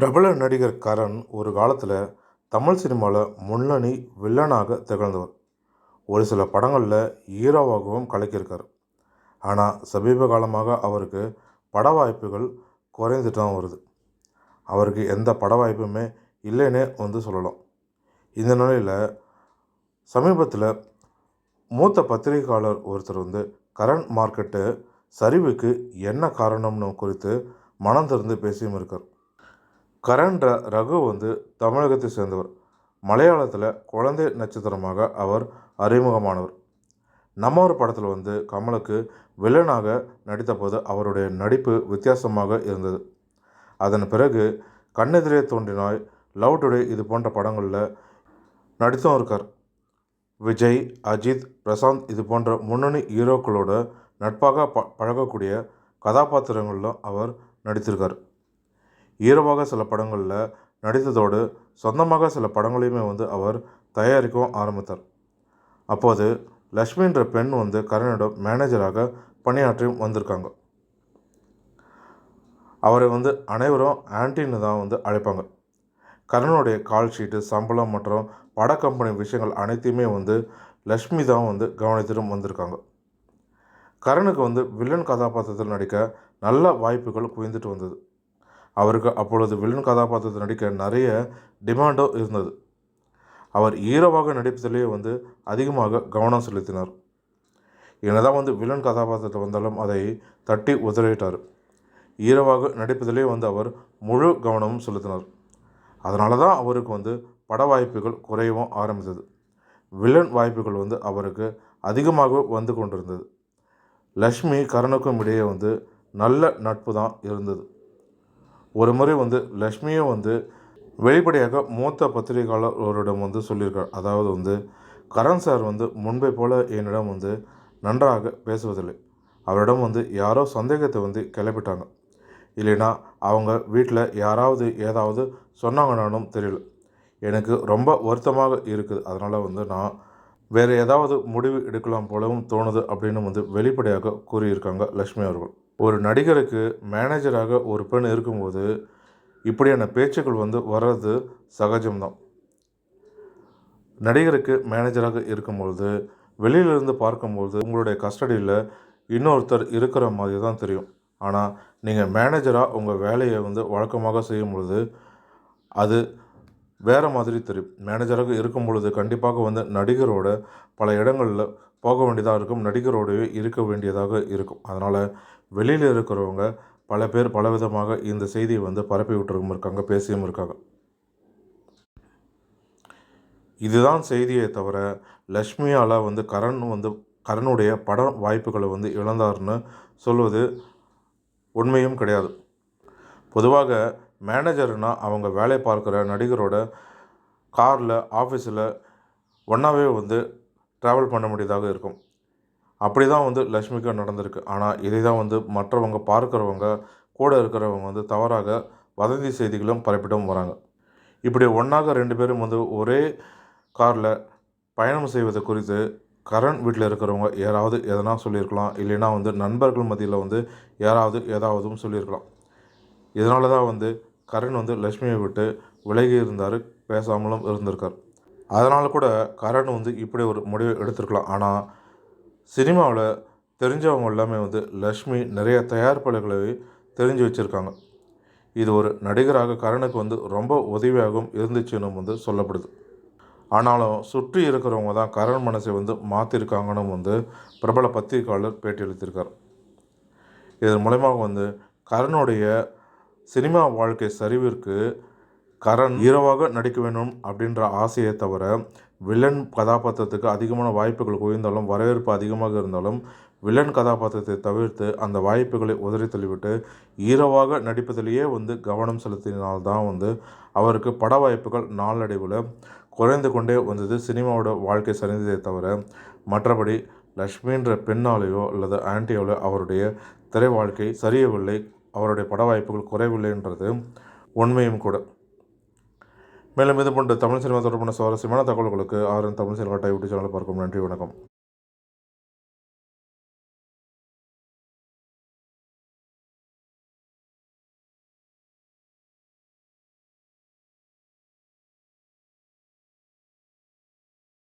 பிரபல நடிகர் கரண் ஒரு காலத்தில் தமிழ் சினிமாவில் முன்னணி வில்லனாக திகழ்ந்தவர். ஒரு சில படங்களில் ஹீரோவாகவும் கலக்கியிருக்கார். ஆனால் சமீப காலமாக அவருக்கு பட வாய்ப்புகள் குறைந்துட்டு தான் வருது. அவருக்கு எந்த பட வாய்ப்புமே இல்லைன்னே வந்து சொல்லலாம். இந்த நிலையில் சமீபத்தில் மூத்த பத்திரிகையாளர் ஒருத்தர் வந்து கரண் மார்க்கெட்டு சரிவுக்கு என்ன காரணம்னு குறித்து மனம் திறந்து பேசியும் இருக்கார். கரண்ற ரகு வந்து தமிழகத்தை சேர்ந்தவர். மலையாளத்தில் குழந்தை நட்சத்திரமாக அவர் அறிமுகமானவர். நம்ம ஒரு படத்தில் வந்து கமலுக்கு வில்லனாக நடித்தபோது அவருடைய நடிப்பு வித்தியாசமாக இருந்தது. அதன் பிறகு கண்ணெதிரே தோன்றினாய் லவ் டுடே இது போன்ற படங்களில் நடித்தும் இருக்கார். விஜய் அஜித் பிரசாந்த் இது போன்ற முன்னணி ஹீரோக்களோட நட்பாக ப பழகக்கூடிய கதாபாத்திரங்களிலும் அவர் நடித்திருக்கார். ஹீரோவாக சில படங்களில் நடித்ததோடு சொந்தமாக சில படங்களையுமே வந்து அவர் தயாரிக்கவும் ஆரம்பித்தார். அப்போது லக்ஷ்மின்ற பெண் வந்து கரணிடம் மேனேஜராக பணியாற்றியும் வந்திருக்காங்க. அவரை வந்து அனைவரும் ஆன்டின்னு தான் வந்து அழைப்பாங்க. கரனுடைய கால் ஷீட்டு சம்பளம் மற்றும் பட கம்பெனி விஷயங்கள் அனைத்தையுமே வந்து லக்ஷ்மி தான் வந்து கவனித்திடும் வந்திருக்காங்க. கரனுக்கு வந்து வில்லன் கதாபாத்திரத்தில் நடிக்க நல்ல வாய்ப்புகள் குவிந்துட்டு வந்தது. அவருக்கு அப்பொழுது வில்லன் கதாபாத்திரத்தில் நடிக்க நிறைய டிமாண்டும் இருந்தது. அவர் ஹீரோவாக நடிப்பதிலேயே வந்து அதிகமாக கவனம் செலுத்தினார். என்னதான் வந்து வில்லன் கதாபாத்திரத்தில் வந்தாலும் அதை தட்டி உதறிட்டார் ஹீரோவாக நடிப்பதிலே வந்து அவர் முழு கவனமும் செலுத்தினார். அதனால தான் அவருக்கு வந்து பட வாய்ப்புகள் குறையவும் ஆரம்பித்தது. வில்லன் வாய்ப்புகள் வந்து அவருக்கு அதிகமாக வந்து கொண்டிருந்தது. லக்ஷ்மி கரனுக்கும் இடையே வந்து நல்ல நட்பு தான் இருந்தது. ஒரு முறை வந்து லக்ஷ்மியும் வந்து வெளிப்படையாக மூத்த பத்திரிகையாளர் வந்து சொல்லியிருக்கார் அதாவது வந்து கரண் சார் வந்து முன்பை போல என்னிடம் வந்து நன்றாக பேசுவதில்லை. அவரிடம் வந்து யாரோ சந்தேகத்தை வந்து கிளப்பிட்டாங்க. இல்லைன்னா அவங்க வீட்டில் யாராவது ஏதாவது சொன்னாங்கனாலும் தெரியல. எனக்கு ரொம்ப வருத்தமாக இருக்குது. அதனால் வந்து நான் வேறு ஏதாவது முடிவு எடுக்கலாம் போலவும் தோணுது அப்படின்னு வந்து வெளிப்படையாக கூறியிருக்காங்க லக்ஷ்மி அவர்கள். ஒரு நடிகருக்கு மேனேஜராக ஒரு பெண் இருக்கும்போது இப்படியான பேச்சுக்கள் வந்து வர்றது சகஜம்தான். நடிகருக்கு மேனேஜராக இருக்கும்பொழுது வெளியிலிருந்து பார்க்கும்பொழுது உங்களுடைய கஸ்டடியில் இன்னொருத்தர் இருக்கிற மாதிரி தான் தெரியும். ஆனால் நீங்கள் மேனேஜராக உங்கள் வேலையை வந்து வழக்கமாக செய்யும் பொழுது அது வேறு மாதிரி தெரியும். மேனேஜராக இருக்கும் பொழுது கண்டிப்பாக வந்து நடிகரோட பல இடங்களில் போக வேண்டியதாக இருக்கும் நடிகரோடவே இருக்க வேண்டியதாக இருக்கும். அதனால் வெளியில் இருக்கிறவங்க பல பேர் பலவிதமாக இந்த செய்தியை வந்து பரப்பி விட்டுருக்கும் இருக்காங்க பேசியும் இருக்காங்க. இதுதான் செய்தியை தவிர லக்ஷ்மியால் வந்து கரண் வந்து கரனுடைய பட வாய்ப்புகளை வந்து இழந்தார்னு சொல்வது உண்மையும் கிடையாது. பொதுவாக மேனேஜர்னால் அவங்க வேலை பார்க்குற நடிகரோட காரில் ஆஃபீஸில் ஒன்றாவே வந்து ட்ராவல் பண்ண முடியதாக இருக்கும். அப்படி தான் வந்து லக்ஷ்மிக்கு நடந்திருக்கு. ஆனால் இதை தான் வந்து மற்றவங்க பார்க்குறவங்க கூட இருக்கிறவங்க வந்து தவறாக வதந்தி செய்திகளும் பரப்பிட்டும் வராங்க. இப்படி ஒன்றாக ரெண்டு பேரும் வந்து ஒரே காரில் பயணம் செய்வது குறித்து கரண் வீட்டில் இருக்கிறவங்க யாராவது எதனா சொல்லியிருக்கலாம். இல்லைன்னா வந்து நண்பர்கள் மத்தியில் வந்து யாராவது ஏதாவதும் சொல்லியிருக்கலாம். இதனால தான் வந்து கரண் வந்து லக்ஷ்மியை விட்டு விலகி இருந்தார் பேசாமலும் இருந்திருக்கார். அதனால் கூட கரண் வந்து இப்படி ஒரு முடிவை எடுத்திருக்கலாம். ஆனால் சினிமாவில் தெரிஞ்சவங்க எல்லாமே வந்து லக்ஷ்மி நிறைய தயாரிப்பாளர்களை தெரிஞ்சு வச்சுருக்காங்க. இது ஒரு நடிகராக கரணுக்கு வந்து ரொம்ப உதவியாகவும் இருந்துச்சுன்னு வந்து சொல்லப்படுது. ஆனாலும் சுற்றி இருக்கிறவங்க தான் கரண் மனசை வந்து மாற்றிருக்காங்கன்னு வந்து பிரபல பத்திரிகையாளர் பேட்டி அளித்திருக்கார். இதன் மூலமாக வந்து கரனுடைய சினிமா வாழ்க்கை சரிவிற்கு கரண் ஹீரோவாக நடிக்க வேண்டும் அப்படின்ற ஆசையை தவிர வில்லன் கதாபாத்திரத்துக்கு அதிகமான வாய்ப்புகள் குவிந்தாலும் வரவேற்பு அதிகமாக இருந்தாலும் வில்லன் கதாபாத்திரத்தை தவிர்த்து அந்த வாய்ப்புகளை உதறி தள்ளிவிட்டு ஹீரோவாக நடிப்பதிலேயே வந்து கவனம் செலுத்தினால்தான் வந்து அவருக்கு பட வாய்ப்புகள் நாளடைவில் குறைந்து கொண்டே வந்தது சினிமாவோட வாழ்க்கை சரிந்ததை தவிர மற்றபடி லக்ஷ்மின்ற பெண்ணாலேயோ அல்லது ஆன்டியாலோ அவருடைய திரை வாழ்க்கை சரியவில்லை. அவருடைய பட வாய்ப்புகள் குறைவில்லைன்றது உண்மையும் கூட. மேலும் இது போன்ற தமிழ் சினிமா தொடர்பான சுவாரஸ்யமான தகவல்களுக்கு ஆர்என் தமிழ் சினிமா யூடியூப் சேனலை பார்க்கும் நன்றி வணக்கம்.